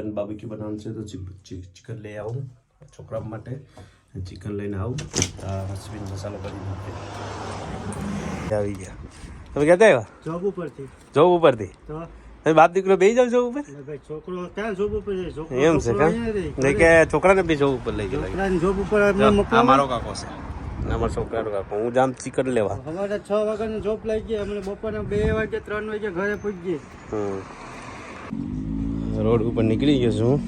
Chicken બાબીક્યુ બનાવવાનું છે તો ચિકન લઈ આવું છોકરા માટે ચિકન લઈને આવું હસબીન મસાલો કરી નાખે આવી ગયા. તમે ક્યાં આવ્યા? જોબ ઉપરથી. જોબ ઉપરથી? તમે બાપ દીકરો બે જાવ જોબ ઉપર? છોકરો ક્યાં જોબ ઉપર જાય? એમ છે છોકરો કા છોકરાને બી જોબ ઉપર લઈ ગયા જોબ ઉપર મારો કાકો છે. અમારા મારો છોકરાનો કાકો. હું જામ ચિકન લેવા. અમારે છ વાગ્યાની જોબ લાગી ગઈ. અમને બપોરના બે વાગે ત્રણ વાગે ઘરે પહોંચી હમ. રોડ ઉપર નીકળી ગયો છું.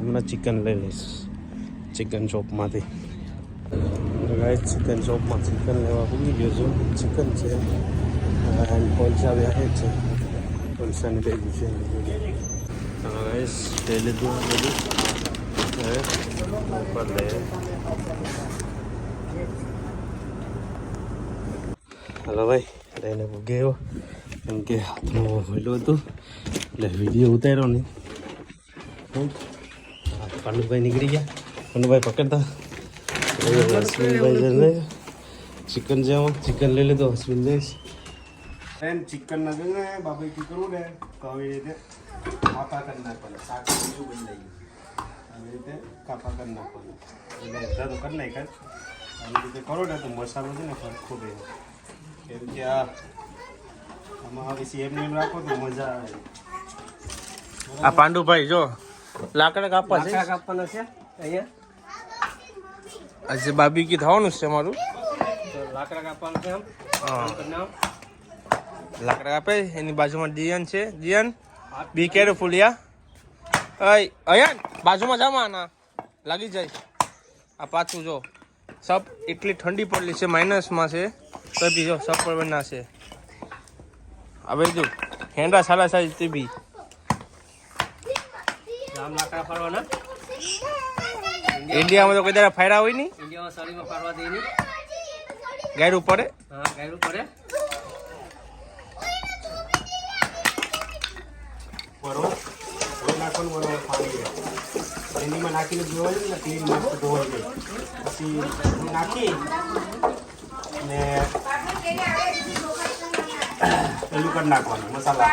હમણાં ચિકન લઈ લઈશ. ચિકન શોપમાંથી ગાય ચિકન શોપમાં ચિકન લેવા પૂગી ગયો છું. ચિકન છે. એન્ડ કોલસા વ્યાહે છે. કોલસાની ભેગી છે. ગાઈસ લઈ લીધું બધું. હલો ભાઈ, લઈને ગયો. કેમ કે હાથમાં મળ્યું હતું. એટલે વીડિયો ઉતાર્યો નહીં હમ. પાંડુભાઈ નીકળી ગયા. પાંડુભાઈ પકડતા. એ જઈને ચિકન જેવો ચિકન લઈ લીધો અશ્વિન જઈશ. એમ ચિકન ના છે ને બાબા કી કરવું ને તો આવી રીતે કાપા કરી નાખવાના. શાક જાય આવી રીતે કાપા કરી નાખવાના. એટલે બધા તો કરી નાખાય આવી રીતે કરો ને તો મસાલો છે ને સરખો રહે કેમ કે આ આમાં હવે એમને એમ રાખો તો મજા આવે. આ પાંડુભાઈ જો. લાકડા કાપવા છે લાકડા કાપવાના છે અહીંયા. આજે બાબીકી થવાનું છે મારું. લાકડા કાપવાનું છે હા. લાકડા કાપે એની બાજુમાં દિયન છે. દિયન બી કેરફુલ યા. અય અયન બાજુમાં જામાં ના લાગી જાય. આ પાછું જો. સબ એટલી ઠંડી પડેલી છે માઇનસમાં છે. તો બી જો સબ પર બના છે. હવે જો હેન્ડા સાલા સાઈઝ તે બી. આમ લાકડા ફાડવાના ઇન્ડિયામાં તો કોઈ દાડા ફાયરા હોય નહીં? ઇન્ડિયામાં સાડીમાં ફાડવા દે નહીં. ગાયરું પડે? હા ગાયરું પડે. નાખવાનું બરોબર પાણી નાખીને ધોવાય ને ક્લીન મસ્ત ધોવાઈ જાય. પછી નાખી ને પેલું કરી નાખવાનું મસાલા.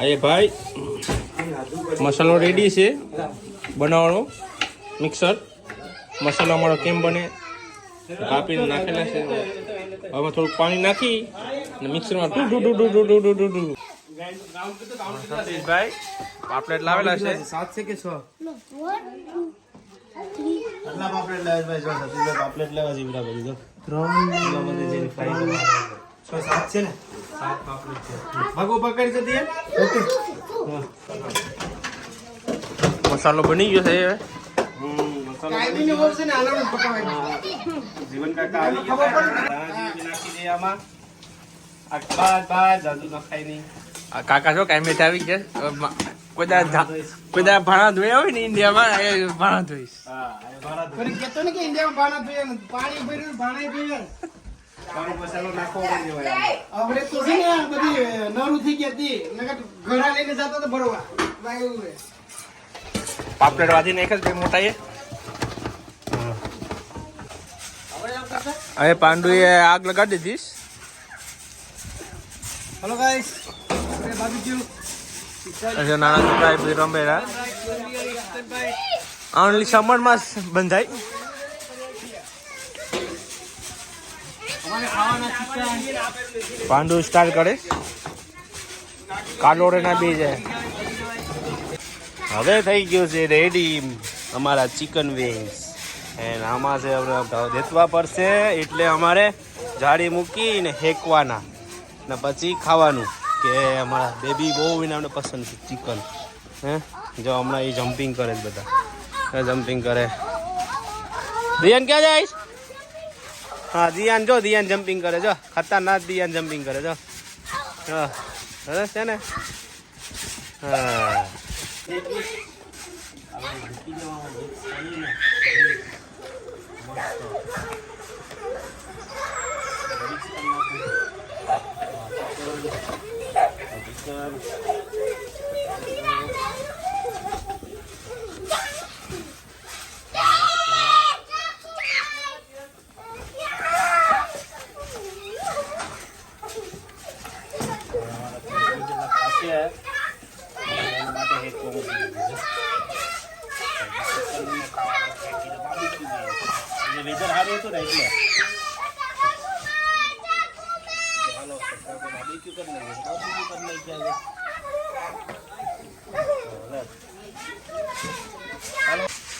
એ ભાઈ. મસાલો રેડી છે. બનાવવાનો. મિક્સર મસાલો અમારો કેમ બને? કાપીને નાખેલા છે. હવે થોડુંક પાણી નાખી અને મિક્સરમાં ટુ ટુ ટુ ટુ ટુ ટુ ટુ ભાઈ પાપલેટ લાવેલા છે. સાત છે કે છ? પાપલેટ લાવે ભાઈ પાપલેટ લેવા જેવી લાગે ત્રણ મસાલો બની ગયો છે હવે. કાકા આવી ગયા. કાકા છો કાંઈ મેચ આવી ગયા કોદા કોદા ભાણા ધોયા હોય ને ઇન્ડિયામાં એ ભાણા ધોઈશ. ધોઈ કેતો ને કે ઇન્ડિયામાં ભાણા ધોયા પાણી ભર્યું ભાણા પીવે મસાલો નાખવો પડી હવે તો છે ને બધી નરું થઈ ગયા હતી નકર લઈને જતા તો ભરવા એવું છે. પાપલેટ વાજીને એક જ બે મોટા એ હવે પાંડુએ આગ લગાડી દીધીશ હેલો ગાઈસ હજુ નાના છોકરા એ રમેલા ઓનલી સમરમાં બંધાય અમારે ખાવાના ચિકન પાંડુ સ્ટાર્ટ કરે. કાલોડે ના બે હવે થઈ ગયું છે રેડી અમારા ચિકન વિંગ્સ એન્ડ આમાં છે આપણે દેતવા પડશે એટલે અમારે જાળી મૂકીને હેકવાના ને પછી ખાવાનું, કે અમારા બેબી બહુ એને અમને પસંદ છે ચિકન હે? જો હમણાં એ જમ્પિંગ કરે છે બધા. જમ્પિંગ કરે. રિયન ક્યાં જાય? હા, દિયાન જો, દિયાન જમ્પિંગ કરે જો. ખતરનાક દિયાન જમ્પિંગ કરે જો. હા છે ને? હા. વેધર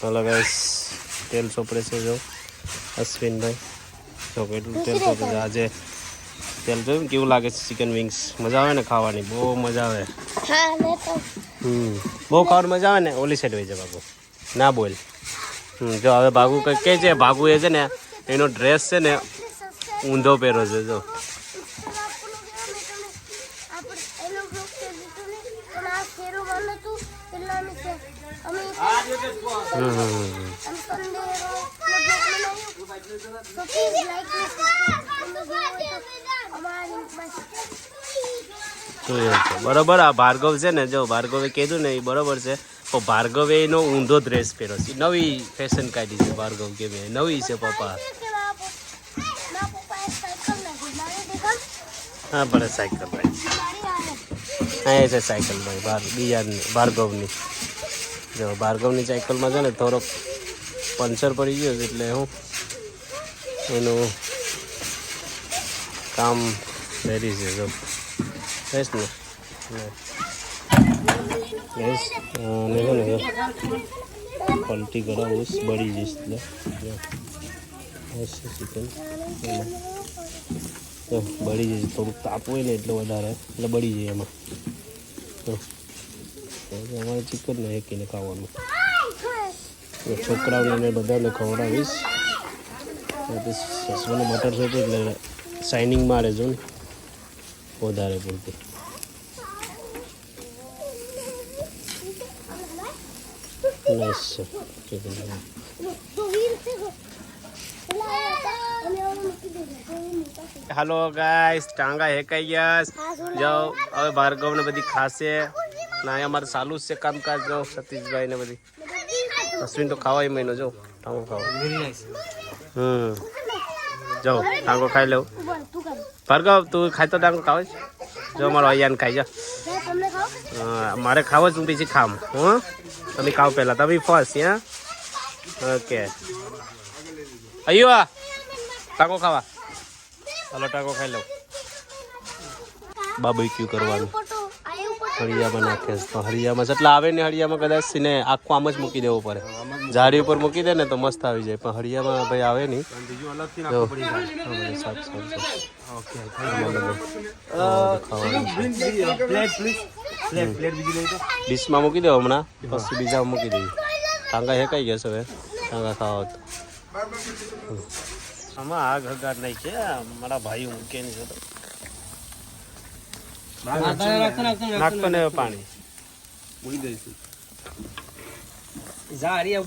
હલો ગાઈસ તેલ ચોપડે છે જો અશ્વિનભાઈ. જો કેટલું તેલ ચોપડે છે આજે તેલ જોયું કેવું લાગે છે ચિકન વિંગ્સ મજા આવે ને ખાવાની? બહુ મજા આવે. હમ બહુ ખાવાની મજા આવે ને? ઓલી સાઈડ હોય છે બાબુ. ના બોલ. હમ જો હવે ભાગુ કંઈક કહે છે ભાગુ એ છે ને એનો ડ્રેસ છે ને ઊંધો પહેરો છે જો. છે. બરોબર, આ ભાર્ગવ છે ને, જો ભાર્ગવે કીધું ને, એ બરોબર છે. પણ ભાર્ગવે એનો ઊંધો ડ્રેસ પહેર્યો છે. નવી ફેશન કાઢી છે ભાર્ગવ કે મેં નવી છે પપ્પા. હા ભલે સાયકલ ભાઈ. હા એ છે સાયકલ ભાઈ ભાર્ગવની. જો ભાર્ગવની સાયકલમાં છે ને થોડોક પંચર પડી ગયો એટલે હું એનું કામ રેડી છે જો. બેસ ને. બેસ. અને છે ને પલટી કરાવું બળી જઈશ એટલે. ચિકન તો બળી જશે થોડુંક તાપ હોય ને એટલે વધારે. એટલે બળી જાય એમાં. તો અમારે ચિકન ને હેકીને ખાવાનું. છોકરાઓને બધાને ખવડાવીશ. સસવાને બટર છે એટલે શાઇનિંગ મારે જો ને. વધારે પૂરતી. નાઇસ છે ટાંગા હેકાઈ ગયા જાઓ. હવે ભાર્ગવ ને બધી ખાશે. ના અહીંયા અમારે જ છે કામકાજ, જો સતીશભાઈ ને બધી. અશ્વિન તો ખાવાય મહિનો, જો, ટાંગો ખાવા. હમ. જાઓ ટાંગો ખાઈ લઉં ભાર્ગવ, તું ખાય તો ટાંગો ખાવ જો મારો અહીંયા ખાઈ જા. મારે ખાવો જ હું બીજી ખામ. હું? તમે ખાવ પહેલા. તમે ફર્સ્ટ હા? ઓકે અયો ટાંકો ખાવા. ચાલો ટાંકો ખાઈ લઉં. બાબીક્યુ કરવાનું. હળિયામાં નાખે તો હળિયામાં એટલે આવે ને હળિયામાં કદાચ ને આખો આમ જ મૂકી દેવો પડે. ઝાડી ઉપર મૂકી દે ને તો મસ્ત આવી જાય, પણ હળિયામાં ભાઈ આવે નહીં. ડીશમાં મૂકી દો હમણાં, પછી બીજા મૂકી દઈએ. ટાંગા હેકાઈ ગયા છે હવે, ટાંગા ખાવા તો. આમાં આગ હગાર નહીં છે મારા ભાઈ મૂકે નહીં નાખતો ને. પાણી. જા હરિયા ઉપર